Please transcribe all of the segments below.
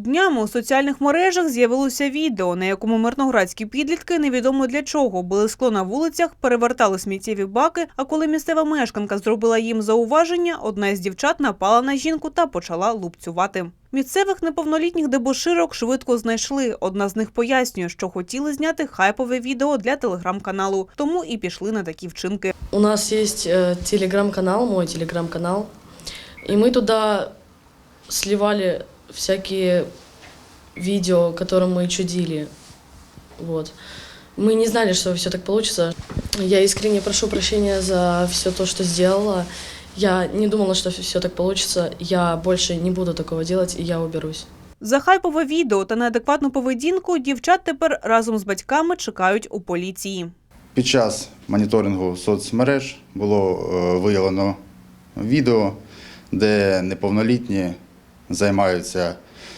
Днями у соціальних мережах з'явилося відео, на якому мирноградські підлітки невідомо для чого били скло на вулицях, перевертали сміттєві баки. А коли місцева мешканка зробила їм зауваження, одна із дівчат напала на жінку та почала лупцювати. Місцевих неповнолітніх дебоширок швидко знайшли. Одна з них пояснює, що хотіли зняти хайпове відео для телеграм-каналу, тому і пішли на такі вчинки. У нас есть э, телеграм-канал, мой телеграм-канал, и мы туда сливали всякие видео, которые мы чудили. Вот. Мы не знали, что все так получится. Я искренне прошу прощения за все то, что сделала. Я не думала, что все так получится. Я больше не буду такого делать, и я уберусь. За хайпове відео та неадекватну поведінку дівчат тепер разом з батьками чекають у поліції. Під час моніторингу соцмереж було е, виявлено відео, де неповнолітні займаються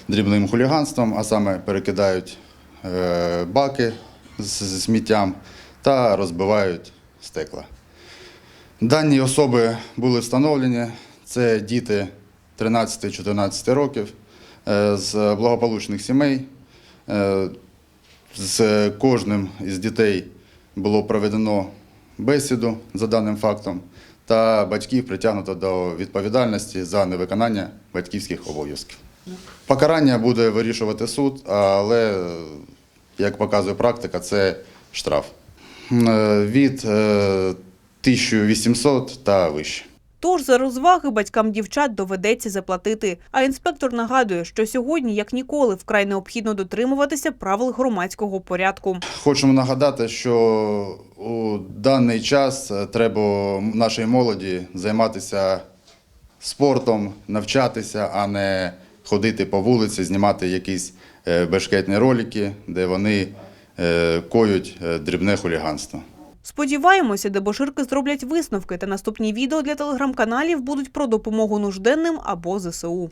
дрібним хуліганством, а саме перекидають е, баки з сміттям та розбивають стекла. Дані особи були встановлені. Це діти 13-14 років е, з благополучних сімей. Е, З кожним із дітей було проведено бесіду за даним фактом, та батьків притягнуто до відповідальності за невиконання батьківських обов'язків. Покарання буде вирішувати суд, але, як показує практика, це штраф Е, від е, 1800 та вище. Тож за розваги батькам дівчат доведеться заплатити. А інспектор нагадує, що сьогодні, як ніколи, вкрай необхідно дотримуватися правил громадського порядку. Хочемо нагадати, що у даний час е, треба нашій молоді займатися спортом, навчатися, а не ходити по вулиці, знімати якісь е, бешкетні ролики, де вони е, коють дрібне хуліганство. Сподіваємося, дебоширки зроблять висновки, та наступні відео для телеграм-каналів будуть про допомогу нужденним або ЗСУ.